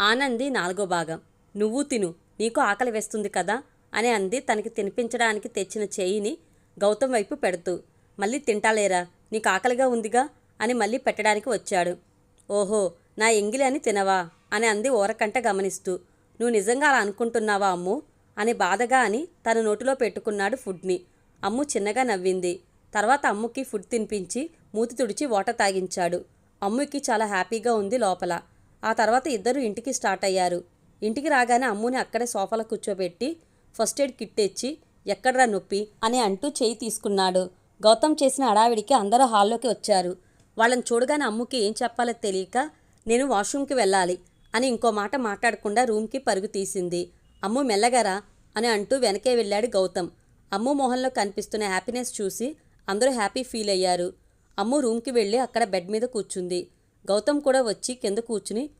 ఆనంది నాలుగో భాగం. నువ్వు తిను నీకు ఆకలి వేస్తుంది కదా? అని అంది తనకి తినిపించడానికి తెచ్చిన చేయిని గౌతమ్ వైపు పెడుతూ. మళ్ళీ తింటాలేరా? నీకు ఆకలిగా ఉందిగా? అని మళ్ళీ పెట్టడానికి వచ్చాడు. ఓహో నా ఎంగిలి అని తినవా? అని అంది ఓరకంట గమనిస్తూ. నువ్వు నిజంగా అలా అనుకుంటున్నావా అమ్ము? అని బాధగా అని తన నోటిలో పెట్టుకున్నాడు ఫుడ్ని. అమ్ము చిన్నగా నవ్వింది. తర్వాత అమ్ముకి ఫుడ్ తినిపించి మూతి తుడిచి వాటర్ తాగించాడు. అమ్ముకి చాలా హ్యాపీగా ఉంది లోపల. ఆ తర్వాత ఇద్దరు ఇంటికి స్టార్ట్ అయ్యారు. ఇంటికి రాగానే అమ్ముని అక్కడే సోఫాలో కూర్చోబెట్టి ఫస్ట్ ఎయిడ్ కిట్ తెచ్చి ఎక్కడ్రా నొప్పి? అని అంటూ చేయి తీసుకున్నాడు. గౌతమ్ చేసిన హడావిడికి అందరూ హాల్లోకి వచ్చారు. వాళ్ళని చూడగానే అమ్ముకి ఏం చెప్పాలో తెలియక నేను వాష్రూమ్కి వెళ్ళాలి అని ఇంకో మాట మాట్లాడకుండా రూమ్కి పరుగు తీసింది. అమ్ము మెల్లగరా అని అంటూ వెనకే వెళ్ళాడు గౌతమ్. అమ్ము మొహంలో కనిపిస్తున్న హ్యాపీనెస్ చూసి అందరూ హ్యాపీ ఫీల్ అయ్యారు. అమ్ము రూమ్కి వెళ్ళి అక్కడ బెడ్ మీద కూర్చుంది. గౌతమ్ కూడా వచ్చి కింద కూర్చుని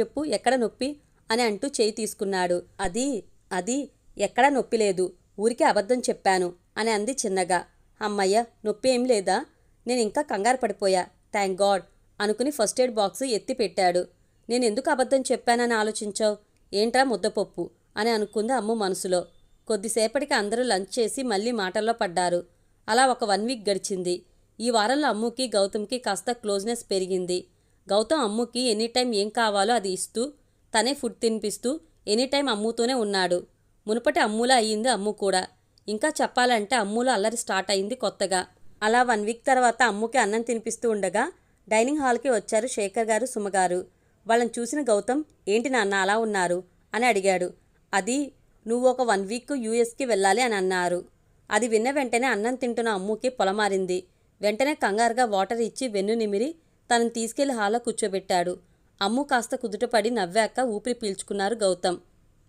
చెప్పు ఎక్కడ నొప్పి? అని అంటూ చేయి తీసుకున్నాడు. అది అది ఎక్కడా నొప్పి లేదు ఊరికే అబద్ధం చెప్పాను అని అంది చిన్నగా. అమ్మయ్య నొప్పి ఏం లేదా? నేను ఇంకా కంగారు పడిపోయా థ్యాంక్ గాడ్ అనుకుని ఫస్ట్ ఎయిడ్ బాక్స్ ఎత్తి పెట్టాడు. నేను ఎందుకు అబద్ధం చెప్పానని ఆలోచించావు? ఏంట్రా ముద్దపప్పు? అని అనుకుంది అమ్ము మనసులో. కొద్దిసేపటికి అందరూ లంచ్ చేసి మళ్ళీ మాటల్లో పడ్డారు. అలా ఒక వన్ వీక్ గడిచింది. ఈ వారంలో అమ్ముకి గౌతమ్కి కాస్త క్లోజ్నెస్ పెరిగింది. గౌతమ్ అమ్ముకి ఎనీ టైం ఏం కావాలో అది ఇస్తూ తనే ఫుడ్ తినిపిస్తూ ఎనీ టైం అమ్ముతూనే ఉన్నాడు. మునుపటి అమ్ములా అయ్యింది అమ్ము కూడా. ఇంకా చెప్పాలంటే అమ్ములో అల్లరి స్టార్ట్ అయింది కొత్తగా. అలా వన్ వీక్ తర్వాత అమ్ముకి అన్నం తినిపిస్తూ ఉండగా డైనింగ్ హాల్కి వచ్చారు శేఖర్ గారు సుమగారు వాళ్ళని చూసిన గౌతమ్ ఏంటి నాన్న అలా ఉన్నారు? అని అడిగాడు. అది నువ్వు ఒక వన్ వీక్ యూఎస్కి వెళ్ళాలి అని అన్నారు. అది విన్న వెంటనే అన్నం తింటున్న అమ్ముకి పొలమారింది. వెంటనే కంగారుగా వాటర్ ఇచ్చి వెన్ను నిమిరి తనని తీసుకెళ్ళి హాల్లో కూర్చోబెట్టాడు. అమ్ము కాస్త కుదుటపడి నవ్వాక ఊపిరి పీల్చుకున్నారు గౌతమ్.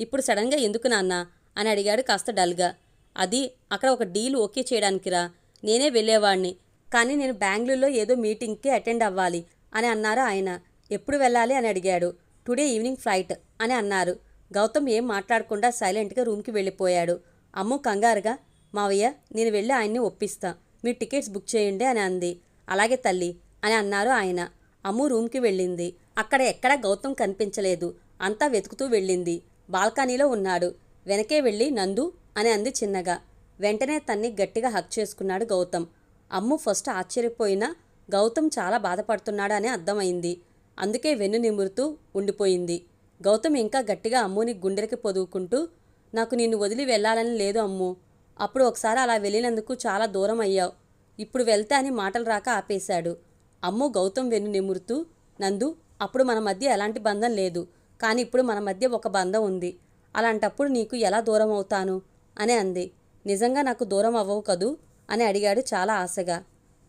ఇప్పుడు సడన్గా ఎందుకు నాన్న? అని అడిగాడు కాస్త డల్గా. అది అక్కడ ఒక డీల్ ఓకే చేయడానికిరా. నేనే వెళ్ళేవాణ్ణి కానీ నేను బెంగళూరులో ఏదో మీటింగ్కి అటెండ్ అవ్వాలి అని అన్నారు ఆయన. ఎప్పుడు వెళ్ళాలి? అని అడిగాడు. టుడే ఈవినింగ్ ఫ్లైట్ అని అన్నారు. గౌతమ్ ఏం మాట్లాడకుండా సైలెంట్గా రూమ్కి వెళ్ళిపోయాడు. అమ్ము కంగారుగా మావయ్య నేను వెళ్ళి ఆయన్ని ఒప్పిస్తా. మీరు టికెట్స్ బుక్ చేయండి అని అంది. అలాగే తల్లి అని అన్నారు ఆయన. అమ్ము రూమ్కి వెళ్ళింది. అక్కడ ఎక్కడా గౌతమ్ కనిపించలేదు. అంతా వెతుకుతూ వెళ్ళింది. బాల్కనీలో ఉన్నాడు. వెనకే వెళ్ళి నందు అని అంది చిన్నగా. వెంటనే తన్ని గట్టిగా హక్ చేసుకున్నాడు గౌతమ్. అమ్ము ఫస్ట్ ఆశ్చర్యపోయినా గౌతమ్ చాలా బాధపడుతున్నాడు అని అర్థమైంది. అందుకే వెన్ను నిమురుతూ ఉండిపోయింది. గౌతమ్ ఇంకా గట్టిగా అమ్ముని గుండెలకి పొదువుకుంటూ నాకు నిన్ను వదిలి వెళ్ళాలని లేదు అమ్ము. అప్పుడు ఒకసారి అలా వెళ్ళినందుకు చాలా దూరం అయ్యావు. ఇప్పుడు వెళ్తే అని మాటలు రాక ఆపేశాడు. అమ్ము గౌతమ్ వెన్ను నిమురుతూ నందు అప్పుడు మన మధ్య ఎలాంటి బంధం లేదు కానీ ఇప్పుడు మన మధ్య ఒక బంధం ఉంది. అలాంటప్పుడు నీకు ఎలా దూరం అవుతాను? అని అంది. నిజంగా నాకు దూరం అవ్వవు కదూ? అని అడిగాడు చాలా ఆశగా.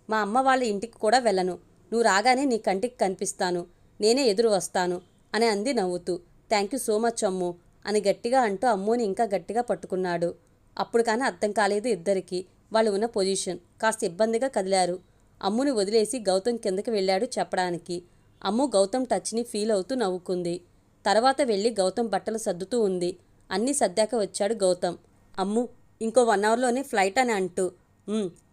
మా అమ్మ వాళ్ళ ఇంటికి కూడా వెళ్ళను. నువ్వు రాగానే నీ కంటికి కనిపిస్తాను. నేనే ఎదురు వస్తాను. అని అంది నవ్వుతూ. Thank you so much Ammu అని గట్టిగా అంటూ అమ్ముని ఇంకా గట్టిగా పట్టుకున్నాడు. అప్పుడు కానీ అర్థం కాలేదు ఇద్దరికి. వాళ్ళు ఉన్న పొజిషన్ కాస్త ఇబ్బందిగా కదిలారు. అమ్ముని వదిలేసి గౌతమ్ కిందకి వెళ్ళాడు చెప్పడానికి. అమ్ము గౌతమ్ టచ్ని ఫీల్ అవుతూ నవ్వుకుంది. తర్వాత వెళ్ళి గౌతమ్ బట్టలు సర్దుతూ ఉంది. అన్నీ సర్దాక వచ్చాడు గౌతమ్. అమ్ము ఇంకో వన్ అవర్లోనే ఫ్లైట్ అని అంటూ.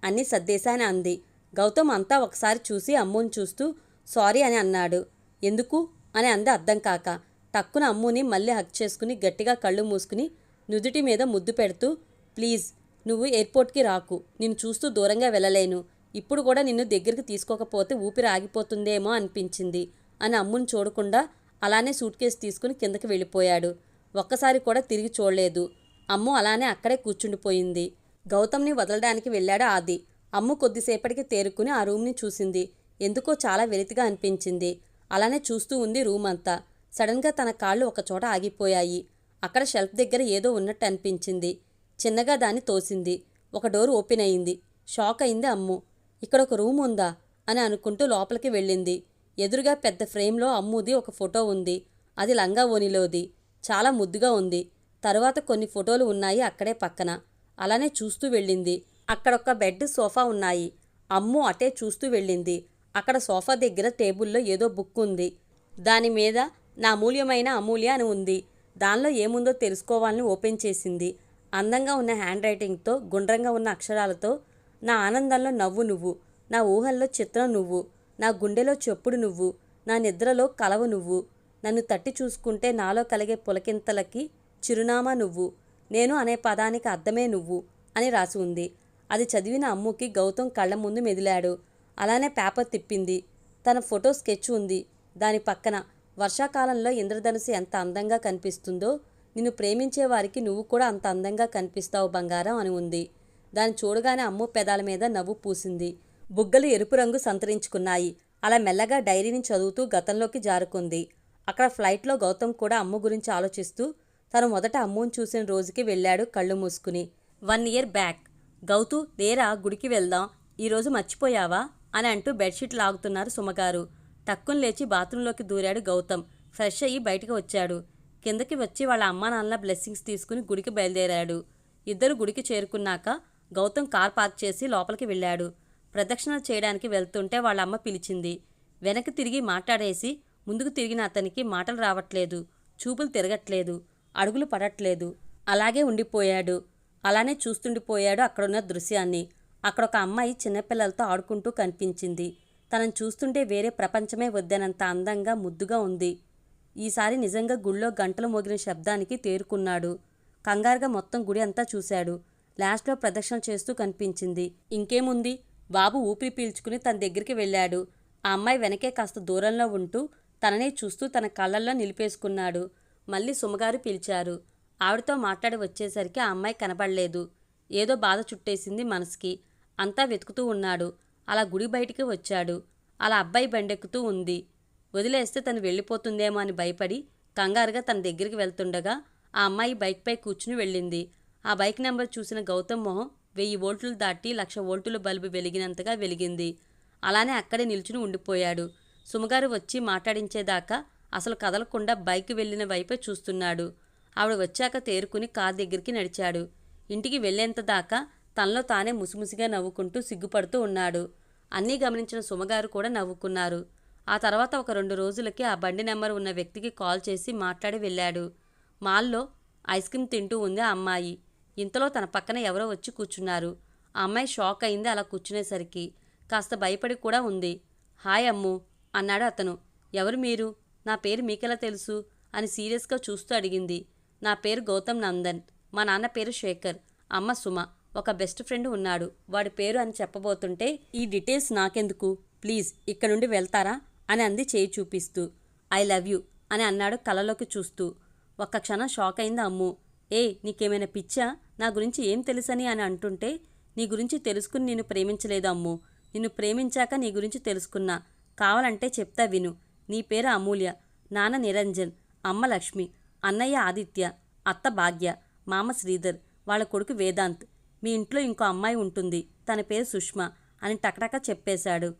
అన్నీ సర్దేశా అని అంది. గౌతమ్ అంతా ఒకసారి చూసి అమ్ముని చూస్తూ సారీ అని అన్నాడు. ఎందుకు? అని అంది అర్థం కాక. టక్కున అమ్ముని మళ్ళీ హక్ చేసుకుని గట్టిగా కళ్ళు మూసుకుని నుదుటి మీద ముద్దు పెడుతూ ప్లీజ్ నువ్వు ఎయిర్పోర్ట్కి రాకు. నిన్ను చూస్తూ దూరంగా వెళ్ళలేను. ఇప్పుడు కూడా నిన్ను దగ్గరికి తీసుకోకపోతే ఊపిరి ఆగిపోతుందేమో అనిపించింది అని అమ్ముని చూడకుండా అలానే సూట్ కేసు తీసుకుని కిందకి వెళ్ళిపోయాడు. ఒక్కసారి కూడా తిరిగి చూడలేదు. అమ్ము అలానే అక్కడే కూర్చుండిపోయింది. గౌతమ్ని వదలడానికి వెళ్ళాడు ఆది. అమ్ము కొద్దిసేపటికి తేరుకుని ఆ రూమ్ని చూసింది. ఎందుకో చాలా వెలితిగా అనిపించింది. అలానే చూస్తూ ఉంది రూమ్ అంతా. సడన్గా తన కాళ్ళు ఒకచోట ఆగిపోయాయి. అక్కడ షెల్ఫ్ దగ్గర ఏదో ఉన్నట్టు అనిపించింది. చిన్నగా దాన్ని తోసింది. ఒక డోర్ ఓపెన్ అయింది. షాక్ అయింది అమ్ము. ఇక్కడ ఒక రూమ్ ఉందా? అని అనుకుంటూ లోపలికి వెళ్ళింది. ఎదురుగా పెద్ద ఫ్రేమ్లో అమ్ముది ఒక ఫోటో ఉంది. అది లంగా ఓనిలోది చాలా ముద్దుగా ఉంది. తరువాత కొన్ని ఫోటోలు ఉన్నాయి అక్కడే పక్కన. అలానే చూస్తూ వెళ్ళింది. అక్కడ ఒక బెడ్ సోఫా ఉన్నాయి. అమ్ము అటే చూస్తూ వెళ్ళింది. అక్కడ సోఫా దగ్గర టేబుల్లో ఏదో బుక్ ఉంది. దాని మీద నా అమూల్యమైన అమూల్య అని ఉంది. దానిలో ఏముందో తెలుసుకోవాలని ఓపెన్ చేసింది. అందంగా ఉన్న హ్యాండ్ రైటింగ్తో గుండ్రంగా ఉన్న అక్షరాలతో నా ఆనందంలో నవ్వు నువ్వు నా ఊహల్లో చిత్రం నువ్వు నా గుండెలో చెప్పుడు నువ్వు నా నిద్రలో కలవు నువ్వు నన్ను తట్టి చూసుకుంటే నాలో కలిగే పులకింతలకి చిరునామా నువ్వు నేను అనే పదానికి అర్థమే నువ్వు అని రాసి ఉంది. అది చదివిన అమ్ముకి గౌతమ్ కళ్ళ ముందు మెదిలాడు. అలానే పేపర్ తిప్పింది. తన ఫోటో స్కెచ్ ఉంది. దాని పక్కన వర్షాకాలంలో ఇంద్రధనుసు ఎంత అందంగా కనిపిస్తుందో నిన్ను ప్రేమించే వారికి నువ్వు కూడా అంత అందంగా కనిపిస్తావు బంగారం అని ఉంది. దాన్ని చూడగానే అమ్ము పెదాల మీద నవ్వు పూసింది. బుగ్గలు ఎరుపు రంగు సంతరించుకున్నాయి. అలా మెల్లగా డైరీని చదువుతూ గతంలోకి జారుకుంది. అక్కడ ఫ్లైట్లో గౌతమ్ కూడా అమ్ము గురించి ఆలోచిస్తూ తను మొదట అమ్మును చూసిన రోజుకి వెళ్ళాడు కళ్ళు మూసుకుని. One year back. గౌతు లేరా గుడికి వెళ్దాం. ఈరోజు మర్చిపోయావా? అని అంటూ బెడ్షీట్ లాగుతున్నారు సుమగారు. టక్కుని లేచి బాత్రూంలోకి దూరాడు గౌతమ్. ఫ్రెష్ అయ్యి బయటకు వచ్చాడు. కిందకి వచ్చి వాళ్ళ అమ్మా నాన్న బ్లెస్సింగ్స్ తీసుకుని గుడికి బయలుదేరాడు. ఇద్దరు గుడికి చేరుకున్నాక గౌతమ్ కార్ పార్క్ చేసి లోపలికి వెళ్ళాడు. ప్రదక్షిణలు చేయడానికి వెళ్తుంటే వాళ్ళ అమ్మ పిలిచింది. వెనక్కి తిరిగి మాట్లాడేసి ముందుకు తిరిగిన అతనికి మాటలు రావట్లేదు చూపులు తిరగట్లేదు అడుగులు పడట్లేదు. అలాగే ఉండిపోయాడు. అలానే చూస్తుండిపోయాడు అక్కడున్న దృశ్యాన్ని. అక్కడ ఒక అమ్మాయి చిన్నపిల్లలతో ఆడుకుంటూ కనిపించింది. తనను చూస్తుంటే వేరే ప్రపంచమే వద్దనంత అందంగా ముద్దుగా ఉంది. ఈసారి నిజంగా గుళ్ళో గంటలు మోగిన శబ్దానికి తేరుకున్నాడు. కంగారుగా మొత్తం గుడి అంతా చూశాడు. లాస్ట్లో ప్రదక్షిణ చేస్తూ కనిపించింది. ఇంకేముంది? బాబు ఊపిరి పీల్చుకుని తన దగ్గరికి వెళ్ళాడు. ఆ అమ్మాయి వెనకే కాస్త దూరంలో ఉంటూ తననే చూస్తూ తన కళ్ళల్లో నిలిపేసుకున్నాడు. మళ్ళీ సుమగారు పిలిచారు. ఆవిడతో మాట్లాడి వచ్చేసరికి ఆ అమ్మాయి కనబడలేదు. ఏదో బాధ చుట్టేసింది మనసుకి. అంతా వెతుకుతూ ఉన్నాడు. అలా గుడి బయటికి వచ్చాడు. అలా అబ్బాయి బండెక్కుతూ ఉంది. వదిలేస్తే తను వెళ్ళిపోతుందేమో అని భయపడి కంగారుగా తన దగ్గరికి వెళ్తుండగా ఆ అమ్మాయి బైక్పై కూర్చుని వెళ్ళింది. ఆ బైక్ నెంబర్ చూసిన గౌతమ్ మొహం వెయ్యి వోల్టులు దాటి లక్ష వోల్టుల బల్బు వెలిగినంతగా వెలిగింది. అలానే అక్కడే నిల్చుని ఉండిపోయాడు. సుమగారు వచ్చి మాట్లాడించేదాకా అసలు కదలకుండా బైక్ వెళ్ళిన వైపే చూస్తున్నాడు. ఆవిడ వచ్చాక తేరుకుని కార్ దగ్గరికి నడిచాడు. ఇంటికి వెళ్ళేంత దాకా తనలో తానే ముసిముసిగా నవ్వుకుంటూ సిగ్గుపడుతూ ఉన్నాడు. అన్నీ గమనించిన సుమగారు కూడా నవ్వుకున్నారు. ఆ తర్వాత ఒక రెండు రోజులకి ఆ బండి నెంబర్ ఉన్న వ్యక్తికి కాల్ చేసి మాట్లాడి వెళ్ళాడు. మాల్లో ఐస్ క్రీమ్ తింటూ ఉంది ఆ అమ్మాయి. ఇంతలో తన పక్కన ఎవరో వచ్చి కూర్చున్నారు. ఆ అమ్మాయి షాక్ అయింది అలా కూర్చునేసరికి. కాస్త భయపడి కూడా ఉంది. హాయ్ అమ్ము అన్నాడు అతను. ఎవరు మీరు? నా పేరు మీకెలా తెలుసు? అని సీరియస్గా చూస్తూ అడిగింది. నా పేరు గౌతమ్ నందన్. మా నాన్న పేరు శేఖర్. అమ్మ సుమ. ఒక బెస్ట్ ఫ్రెండ్ ఉన్నాడు. వాడి పేరు అని చెప్పబోతుంటే ఈ డీటెయిల్స్ నాకెందుకు? ప్లీజ్ ఇక్కడ నుండి వెళ్తారా? అని అంది చేయి చూపిస్తూ. ఐ లవ్ యూ అని అన్నాడు కలలోకి చూస్తూ. ఒక్క క్షణం షాక్ అయింది అమ్ము. ఏ నీకేమైనా పిచ్చా? నా గురించి ఏం తెలుసని అని అంటుంటే నీ గురించి తెలుసుకుని నేను ప్రేమించలేదు అమ్ము. నిన్ను ప్రేమించాక నీ గురించి తెలుసుకున్నా. కావాలంటే చెప్తా విను. నీ పేరు అమూల్య. నాన్న నిరంజన్. అమ్మ లక్ష్మి. అన్నయ్య ఆదిత్య. అత్త భాగ్య. మామ శ్రీధర్. వాళ్ళ కొడుకు వేదాంత్. మీ ఇంట్లో ఇంకో అమ్మాయి ఉంటుంది. తన పేరు సుష్మా అని టకటక చెప్పేశాడు.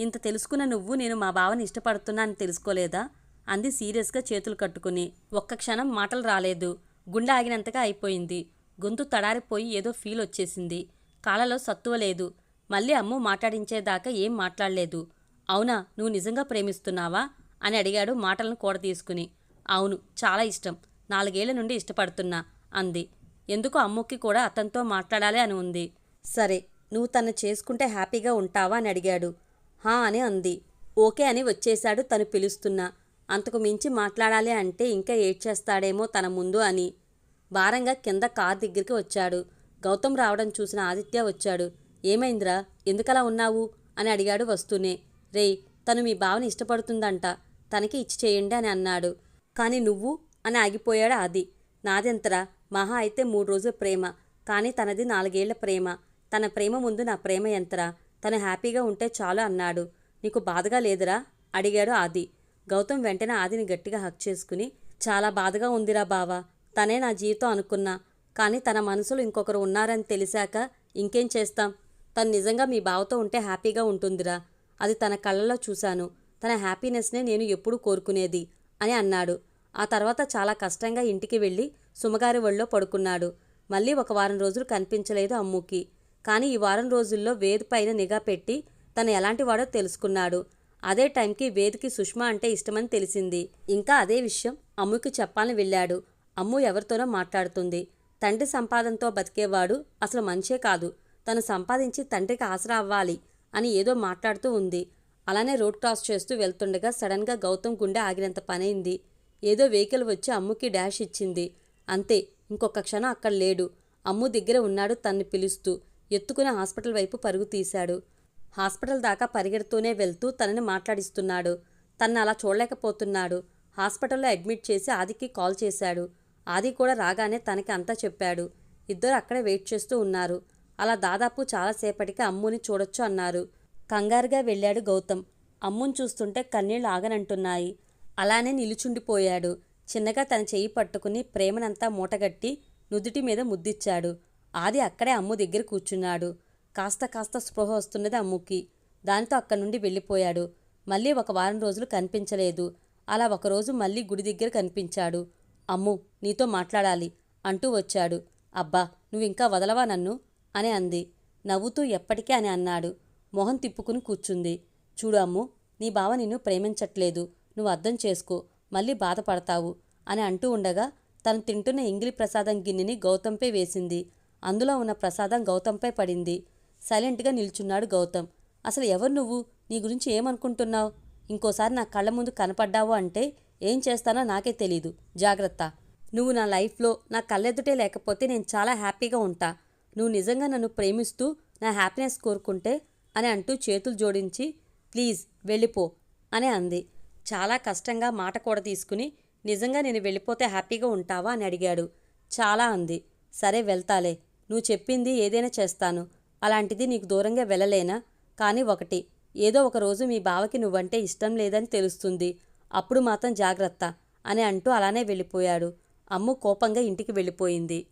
ఇంత తెలుసుకున్న నువ్వు నేను మా బావని ఇష్టపడుతున్నా అని తెలుసుకోలేదా? అంది సీరియస్గా చేతులు కట్టుకుని. ఒక్క క్షణం మాటలు రాలేదు. గుండె ఆగినంతగా అయిపోయింది. గొంతు తడారిపోయి ఏదో ఫీల్ వచ్చేసింది. కాళ్ళలో సత్తువ లేదు. మళ్ళీ అమ్ము మాట్లాడించేదాకా ఏం మాట్లాడలేదు. అవునా నువ్వు నిజంగా ప్రేమిస్తున్నావా? అని అడిగాడు మాటలను కూడ తీసుకుని. అవును చాలా ఇష్టం. నాలుగేళ్ళ నుండి ఇష్టపడుతున్నా అంది. ఎందుకు అమ్ముకి కూడా అతనితో మాట్లాడాలి అని ఉంది. సరే నువ్వు తను చేసుకుంటే హ్యాపీగా ఉంటావా అని అడిగాడు. హా అని అంది. ఓకే అని వచ్చేశాడు తను పిలుస్తున్నా. అంతకు మించి మాట్లాడాలి అంటే ఇంకా ఏడ్చేస్తాడేమో తన ముందు అని. భారంగా కింద కార్ దగ్గరికి వచ్చాడు. గౌతమ్ రావడం చూసిన ఆదిత్య వచ్చాడు. ఏమైందిరా? ఎందుకలా ఉన్నావు? అని అడిగాడు వస్తూనే. రేయ్ తను మీ బావని ఇష్టపడుతుందంట. తనకి ఇచ్చి చేయండి అని అన్నాడు. కానీ నువ్వు? అని ఆగిపోయాడు ఆది. నాదెంతరా? మహా అయితే మూడు రోజుల ప్రేమ. కానీ తనది నాలుగేళ్ళ ప్రేమ. తన ప్రేమ ముందు నా ప్రేమ ఎంతరా? తను హ్యాపీగా ఉంటే చాలు అన్నాడు. నీకు బాధగా లేదురా? అడిగాడు ఆది. గౌతమ్ వెంటనే ఆదిని గట్టిగా హక్ చేసుకుని చాలా బాధగా ఉందిరా బావా. తనే నా జీవితం అనుకున్నా. కానీ తన మనసులో ఇంకొకరు ఉన్నారని తెలిసాక ఇంకేం చేస్తాం? తను నిజంగా మీ బావతో ఉంటే హ్యాపీగా ఉంటుందిరా. అది తన కళ్ళలో చూశాను. తన హ్యాపీనెస్నే నేను ఎప్పుడూ కోరుకునేది అని అన్నాడు. ఆ తర్వాత చాలా కష్టంగా ఇంటికి వెళ్ళి సుమగారి ఒళ్ళో పడుకున్నాడు. మళ్ళీ ఒక వారం రోజులు కనిపించలేదు అమ్ముకి. కానీ ఈ వారం రోజుల్లో వేద్ పైన నిఘా పెట్టి తను ఎలాంటివాడో తెలుసుకున్నాడు. అదే టైంకి వేదికి సుష్మా అంటే ఇష్టమని తెలిసింది. ఇంకా అదే విషయం అమ్ముకి చెప్పాలని వెళ్ళాడు. అమ్ము ఎవరితోనో మాట్లాడుతుంది. తండ్రి సంపాదనతో బతికేవాడు అసలు మంచే కాదు. తను సంపాదించి తండ్రికి ఆసరా అవ్వాలి అని ఏదో మాట్లాడుతూ ఉంది. అలానే రోడ్ క్రాస్ చేస్తూ వెళ్తుండగా సడన్గా గౌతమ్ గుండె ఆగినంత పనైంది. ఏదో వెహికల్ వచ్చి అమ్ముకి డాష్ ఇచ్చింది. అంతే ఇంకొక క్షణం అక్కడ లేడు. అమ్ము దగ్గర ఉన్నాడు తన్ని పిలుస్తూ ఎత్తుకుని హాస్పిటల్ వైపు పరుగు తీశాడు. హాస్పిటల్ దాకా పరిగెడుతూనే వెళ్తూ తనని మాట్లాడిస్తున్నాడు. తన్ను అలా చూడలేకపోతున్నాడు. హాస్పిటల్లో అడ్మిట్ చేసి ఆదికి కాల్ చేశాడు. ఆది కూడా రాగానే తనకి అంతా చెప్పాడు. ఇద్దరు అక్కడే వెయిట్ చేస్తూ ఉన్నారు. అలా దాదాపు చాలాసేపటికి అమ్ముని చూడొచ్చు అన్నారు. కంగారుగా వెళ్ళాడు గౌతమ్. అమ్ముని చూస్తుంటే కన్నీళ్ళు ఆగనంటున్నాయి. అలానే నిలుచుండిపోయాడు. చిన్నగా తన చెయ్యి పట్టుకుని ప్రేమనంతా మూటగట్టి నుదుటి మీద ముద్దిచ్చాడు. ఆది అక్కడే అమ్ము దగ్గర కూర్చున్నాడు. కాస్త కాస్త స్పృహ వస్తున్నది అమ్ముకి. దానితో అక్కడి నుండి వెళ్ళిపోయాడు. మళ్ళీ ఒక వారం రోజులు కనిపించలేదు. అలా ఒకరోజు మళ్ళీ గుడి దగ్గర కనిపించాడు. అమ్ము నీతో మాట్లాడాలి అంటూ వచ్చాడు. అబ్బా నువ్వింకా వదలవా నన్ను? అని అంది. నవ్వుతూ ఎప్పటికీ అని అన్నాడు. మొహం తిప్పుకుని కూర్చుంది. చూడు అమ్ము నీ బావ నిన్ను ప్రేమించట్లేదు. నువ్వు అర్థం చేసుకో మళ్ళీ బాధపడతావు అని అంటూ ఉండగా తను తింటున్న ఇంగిలి ప్రసాదం గిన్నెని గౌతంపై వేసింది. అందులో ఉన్న ప్రసాదం గౌతంపై పడింది. సైలెంట్గా నిల్చున్నాడు గౌతమ్. అసలు ఎవరు నువ్వు? నీ గురించి ఏమనుకుంటున్నావు? ఇంకోసారి నా కళ్ళ ముందు కనపడ్డావు అంటే ఏం చేస్తానో నాకే తెలీదు. జాగ్రత్త. నువ్వు నా లైఫ్లో నా కళ్ళెదుటే లేకపోతే నేను చాలా హ్యాపీగా ఉంటా. నువ్వు నిజంగా నన్ను ప్రేమిస్తూ నా హ్యాపీనెస్ కోరుకుంటే అని అంటూ చేతులు జోడించి ప్లీజ్ వెళ్ళిపో అని అంది. చాలా కష్టంగా మాట కూడా తీసుకుని నిజంగా నేను వెళ్ళిపోతే హ్యాపీగా ఉంటావా? అని అడిగాడు. చాలా అంది. సరే వెళ్తాలే. నువ్వు చెప్పింది ఏదైనా చేస్తాను. అలాంటిది నీకు దూరంగా వెళ్ళలేనా? కానీ ఒకటి ఏదో ఒక రోజు మీ బావకి నువ్వంటే ఇష్టం లేదని తెలుస్తుంది. అప్పుడు మాత్రం జాగ్రత్త అని అంటూ అలానే వెళ్ళిపోయాడు. అమ్ము కోపంగా ఇంటికి వెళ్ళిపోయింది.